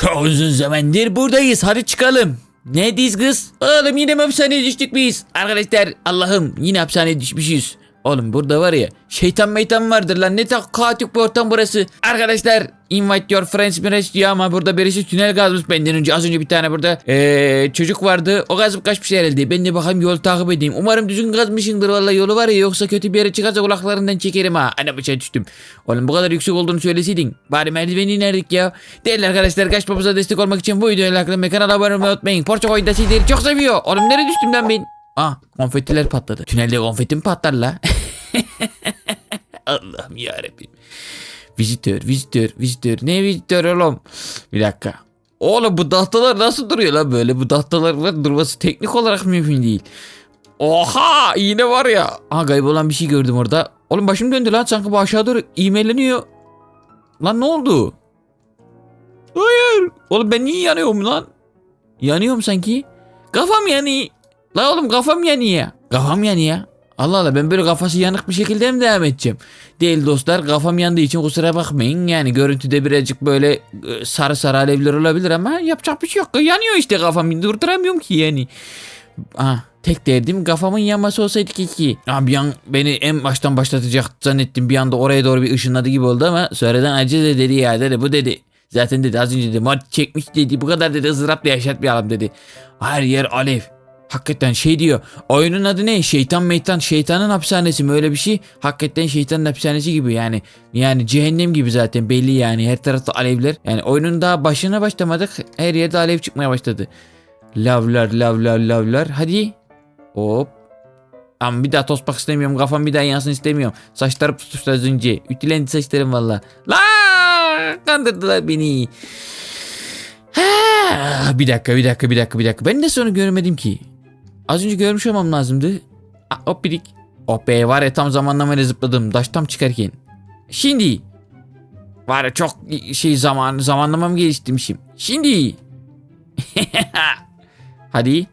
Çok uzun zamandır buradayız. Hadi çıkalım. Ne diz kız? Oğlum yine mi hapishaneye düştük biz? Arkadaşlar Allah'ım yine hapishaneye düşmüşüz. Oğlum burada var ya şeytan meytan vardır lan ne tak kaotik bir ortam burası. Arkadaşlar invite your friends mirage diyor ama burada birisi tünel kazmış benden önce. Az önce bir tane burada eee, çocuk vardı o kazıp kaçmış herhalde. Ben de bakayım yol takip edeyim. Umarım düzgün kazmışındır vallahi yolu var ya yoksa kötü bir yere çıkarsa kulaklarından çekerim ha. Ana bıçağa düştüm. Oğlum bu kadar yüksek olduğunu söyleseydin. Bari merdiveni inerdik ya. Değerli arkadaşlar kaçmamıza destek olmak için bu videoyu like'lamayı ve kanala abone olmayı unutmayın. Porçak oyunda sizleri çok seviyor. Oğlum nereye düştüm lan ben? Ah konfetiler patladı. Tünelde konfeti mi patlar la? Allah'ım yarabbim. Vizitör, vizitör, vizitör. Ne vizitör oğlum? Bir dakika. Oğlum bu tahtalar nasıl duruyor lan böyle? Bu tahtalar durması teknik olarak mümkün değil. Oha iğne var ya. Ha kaybolan bir şey gördüm orada. Oğlum başım döndü lan sanki bu aşağı doğru iğmeleniyor. Lan ne oldu? Hayır. Oğlum ben niye yanıyorum lan? Yanıyorum sanki. Kafam yanıyor. La oğlum kafam yanıyor. Kafam yanıyor. Allah Allah ben böyle kafası yanık bir şekilde mi devam edeceğim? Değil dostlar kafam yandığı için kusura bakmayın. Yani görüntüde birazcık böyle e, sarı sarı alevler olabilir ama yapacak bir şey yok. Yanıyor işte kafam durduramıyorum ki yani. Ah, tek derdim kafamın yanması olsaydı ki. Ah, bir an beni en baştan başlatacak zannettim. Bir anda oraya doğru bir ışınladı gibi oldu ama sonradan acı da dedi ya dedi bu dedi. Zaten dedi az önce dedi mod çekmiş dedi bu kadar dedi ızdırapla yaşatmayalım dedi. Her yer alev. Hakikaten şey diyor. Oyunun adı ne? Şeytan meytan. Şeytanın hapishanesi mi öyle bir şey? Hakikaten şeytanın hapishanesi gibi yani. Yani cehennem gibi zaten belli yani. Her tarafta alevler. Yani oyunun daha başına başlamadık. Her yerde alev çıkmaya başladı. Lavlar lavlar lavlar. Hadi. Hop. Ama bir daha tospak istemiyorum. Kafam bir daha yansın istemiyorum. Saçlarım tutuştu az önce. Ütülendi saçlarım valla. La kandırdılar beni. Ha, bir dakika bir dakika bir dakika bir dakika. Ben de sonra görmedim ki. Az önce görmüş olmam lazımdı. Ah, hop birik. Oh be var ya tam zamanlamayla zıpladım. Daş tam çıkarken. Şimdi. Var ya çok şey zaman zamanlamam geliştirmişim. Şimdi. Hadi.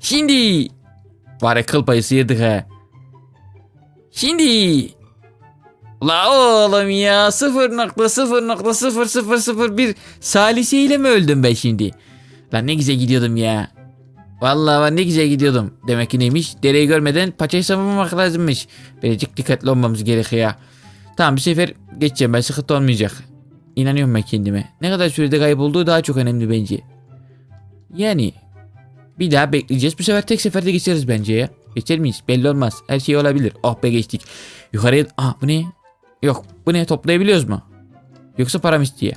Şimdi. Var ya kıl payı sıyırdık ha. Şimdi. La oğlum ya 0.0.0001 salisiyle mi öldüm ben şimdi? Lan ne güzel gidiyordum ya. Vallahi ben ne güzel gidiyordum. Demek ki neymiş? Dereyi görmeden paçayı savunmamak lazımmış. Birazcık dikkatli olmamız gerekiyor. Tamam bir sefer geçeceğim ben sıkıntı olmayacak. İnanıyorum ben kendime. Ne kadar sürede kaybolduğu daha çok önemli bence. Yani bir daha bekleyeceğiz. Bu sefer tek seferde geçeriz bence ya. Geçer miyiz? Belli olmaz. Her şey olabilir. Oh be geçtik. Yukarıya... Ah bu ne? Yok bu ne toplayabiliyoruz mu? Yoksa para mı istiyor?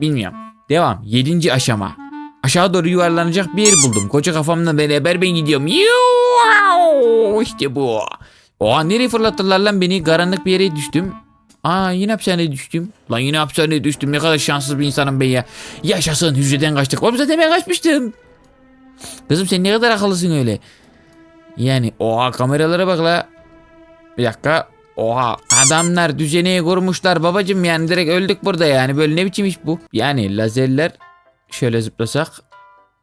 Bilmiyorum. Devam. Yedinci aşama. Aşağı doğru yuvarlanacak bir yer buldum. Koca kafamla beraber ben gidiyorum. İşte bu. Oha nereye fırlattılar lan beni? Karanlık bir yere düştüm. Aa yine hapishaneye düştüm. Lan yine hapishaneye düştüm. Ne kadar şanssız bir insanım ben ya. Yaşasın hücreden kaçtık. Oğlum zaten ben kaçmıştım. Kızım sen ne kadar akıllısın öyle. Yani oha kameralara bak la. Bir dakika. Oha adamlar düzeneyi kurmuşlar babacım yani direkt öldük burada yani böyle ne biçim iş bu? Yani lazerler şöyle zıplasak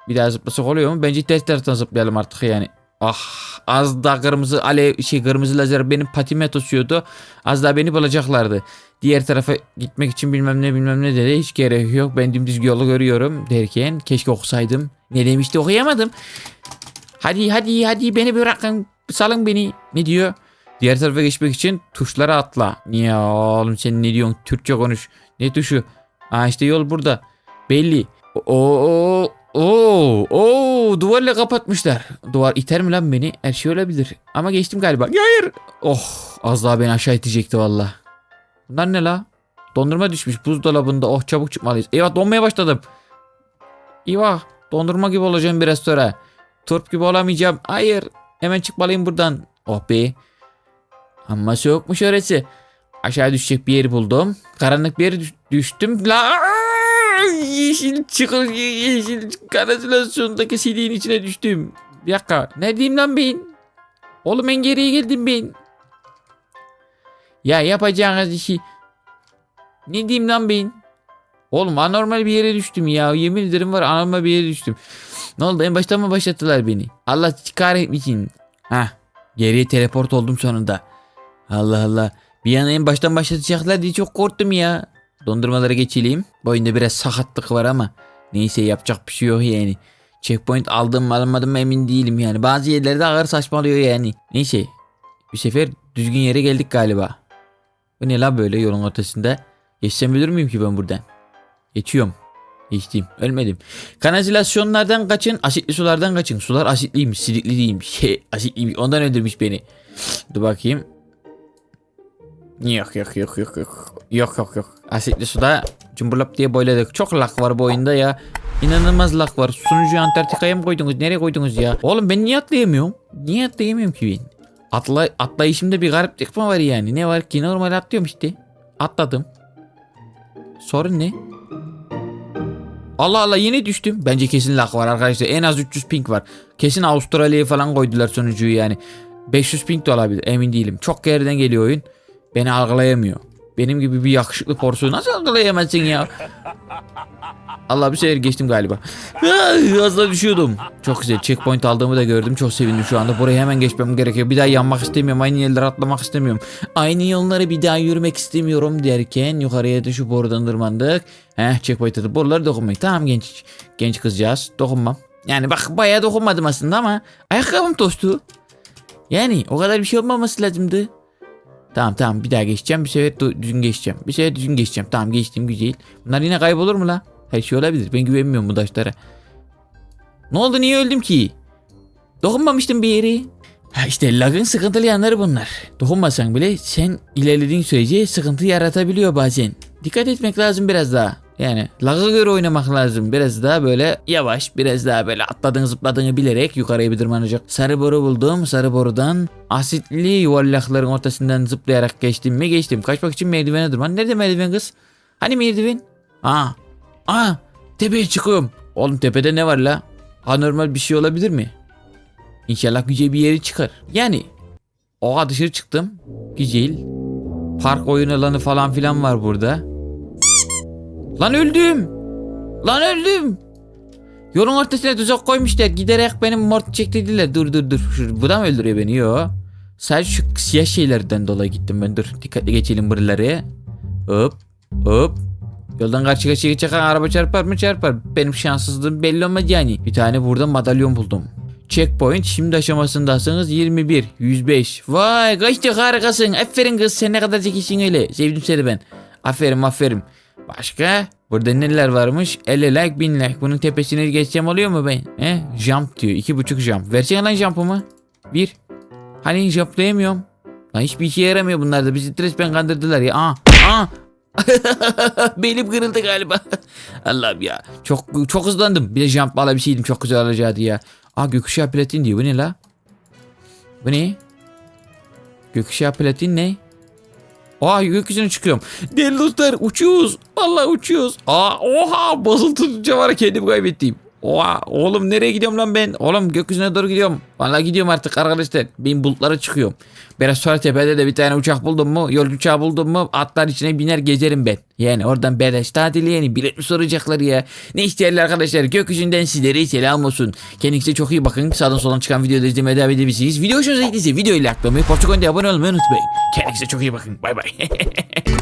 bir daha zıplasak oluyor mu? Bence ters taraftan zıplayalım artık yani. Ah az daha kırmızı alev şey kırmızı lazer benim patime tutuyordu. Az daha beni bulacaklardı. Diğer tarafa gitmek için bilmem ne bilmem ne dedi. Hiç gerek yok. Ben dümdüz yolu görüyorum derken keşke okusaydım. Ne demişti okuyamadım. Hadi hadi hadi beni bırakın. Salın beni. Ne diyor? Diğer tarafa geçmek için tuşlara atla. Niye oğlum sen ne diyorsun? Türkçe konuş. Ne tuşu? Aa işte yol burada. Belli. Oo Oo, oo, duvarla kapatmışlar. Duvar iter mi lan beni? Her şey olabilir. Ama geçtim galiba. Hayır. Oh, az daha beni aşağı itecekti valla. Bunlar ne la? Dondurma düşmüş buzdolabında. Oh çabuk çıkmalıyız. Eyvah donmaya başladım. Eyvah. Dondurma gibi olacağım biraz sonra. Turp gibi olamayacağım. Hayır. Hemen çıkmalıyım buradan. Oh be. Ama soğukmuş orası. Aşağı düşecek bir yeri buldum. Karanlık bir yere düş- düştüm. La yeşil çıkır yeşil kanalizasyondaki CD'nin içine düştüm. Bir dakika. Neredeyim lan ben? Oğlum en geriye geldim ben. Ya yapacağınız işi. Ne diyeyim lan ben? Oğlum anormal bir yere düştüm ya. Yemin ederim var anormal bir yere düştüm. Ne oldu en baştan mı başlattılar beni? Allah çıkar etmişsin. Hah geriye teleport oldum sonunda. Allah Allah. Bir an en baştan başlatacaklar diye çok korktum ya. Dondurmaları geçelim. Bu oyunda biraz sakatlık var ama neyse yapacak bir şey yok yani. Checkpoint aldım mı almadım mı emin değilim yani. Bazı yerlerde ağır saçmalıyor yani. Neyse. Bir sefer düzgün yere geldik galiba. Bu ne la böyle yolun ortasında? Geçsem ölür müyüm ki ben buradan? Geçiyorum. Geçtim. Ölmedim. Kanalizasyonlardan kaçın. Asitli sulardan kaçın. Sular asitliymiş. Sidikli değilmiş. Asitliymiş. Ondan öldürmüş beni. Dur bakayım. Yok yok yok yok yok. Yok yok yok. Asitli suda cumburlap diye boyladık. Çok lak var bu oyunda ya. İnanılmaz lak var. Sunucuyu Antarktika'ya mı koydunuz? Nereye koydunuz ya? Oğlum ben niye atlayamıyorum? Niye atlayamıyorum ki ben? Atla, atlayışımda bir gariplik mi var yani? Ne var ki? Normal atlıyorum işte. Atladım. Sorun ne? Allah Allah yeni düştüm. Bence kesin lak var arkadaşlar. En az 300 ping var. Kesin Avustralya'ya falan koydular sonucuyu yani. 500 ping de olabilir emin değilim. Çok geriden geliyor oyun. Beni algılayamıyor. Benim gibi bir yakışıklı porsu nasıl algılayamazsın ya? Allah bir sefer geçtim galiba. Az düşüyordum. Çok güzel. Checkpoint aldığımı da gördüm. Çok sevindim şu anda. Buraya hemen geçmem gerekiyor. Bir daha yanmak istemiyorum. Aynı yerlere atlamak istemiyorum. Aynı yolları bir daha yürümek istemiyorum derken yukarıya düşüp borudan tırmandık. Heh checkpoint atıp boruları dokunmayın. Tamam genç genç kızcağız. Dokunmam. Yani bak bayağı dokunmadım aslında ama ayakkabım tostu. Yani o kadar bir şey olmaması lazımdı. Tamam tamam bir daha geçeceğim. Bir sefer düzgün geçeceğim. Bir sefer düzgün geçeceğim. Tamam geçtim güzel. Bunlar yine kaybolur mu la? Her şey olabilir. Ben güvenmiyorum bu taşlara. Ne oldu niye öldüm ki? Dokunmamıştım bir yere. Ha işte lagın sıkıntılı yanları bunlar. Dokunmasan bile sen ilerlediğin sürece sıkıntı yaratabiliyor bazen. Dikkat etmek lazım biraz daha. Yani laga göre oynamak lazım. Biraz daha böyle yavaş, biraz daha böyle atladığını zıpladığını bilerek yukarıya bir tırmanacak. Sarı boru buldum. Sarı borudan asitli yuvarlakların ortasından zıplayarak geçtim mi? Geçtim. Kaçmak için merdivene durman. Nerede merdiven kız? Hani merdiven? Aa. Aa. Tepeye çıkıyorum. Oğlum tepede ne var la? Anormal bir şey olabilir mi? İnşallah güzel bir yeri çıkar. Yani oha dışarı çıktım. Güzel. Park oyun alanı falan filan var burada. Lan öldüm. Lan öldüm. Yolun ortasına tuzak koymuşlar. Giderek benim mort çektirdiler. Dur dur dur. Şu, bu da mı öldürüyor beni? Yo. Sadece şu siyah şeylerden dolayı gittim ben. Dur dikkatli geçelim buraları. Hop hop. Yoldan karşı karşıya geçerken araba çarpar mı çarpar. Benim şanssızlığım belli olmaz yani. Bir tane burada madalyon buldum. Checkpoint şimdi aşamasındasınız 21, 105. Vay kaçtık harikasın. Aferin kız sen ne kadar zekisin öyle. Sevdim seni ben. Aferin aferin. Başka? Burada neler varmış? 50 like 1000 like. Bunun tepesine geçeceğim oluyor mu ben? He? Jump diyor. 2.5 jump. Versene lan jump'ımı. Bir. Hani jumplayamıyorum. Lan hiçbir işe yaramıyor bunlar da. Bizi resmen kandırdılar ya. Aa. Aa. Belim kırıldı galiba. Allah'ım ya. Çok çok hızlandım. Bir de jump alabilseydim çok güzel olacaktı ya. Aa gökkuşağı platin diyor. Bu ne la? Bu ne? Gökkuşağı platin ne? Aa gökyüzüne çıkıyorum. Değerli dostlar uçuyoruz. Vallahi uçuyoruz. Aa oha var ya kendimi kaybettiğim. Oha oğlum nereye gidiyorum lan ben? Oğlum gökyüzüne doğru gidiyorum. Vallahi gidiyorum artık arkadaşlar. Ben bulutlara çıkıyorum. Biraz sonra tepede de bir tane uçak buldum mu? Yol uçağı buldum mu? Atlar içine biner gezerim ben. Yani oradan beleş tatili yani bilet mi soracaklar ya? Ne isterler arkadaşlar? Gökyüzünden sizlere selam olsun. Kendinize çok iyi bakın. Sağdan soldan çıkan videoları izlemeye devam edebilirsiniz. Video hoşunuza gittiyse videoyu likelamayı, portakal abone olmayı unutmayın. Kendinize çok iyi bakın. Bay bay.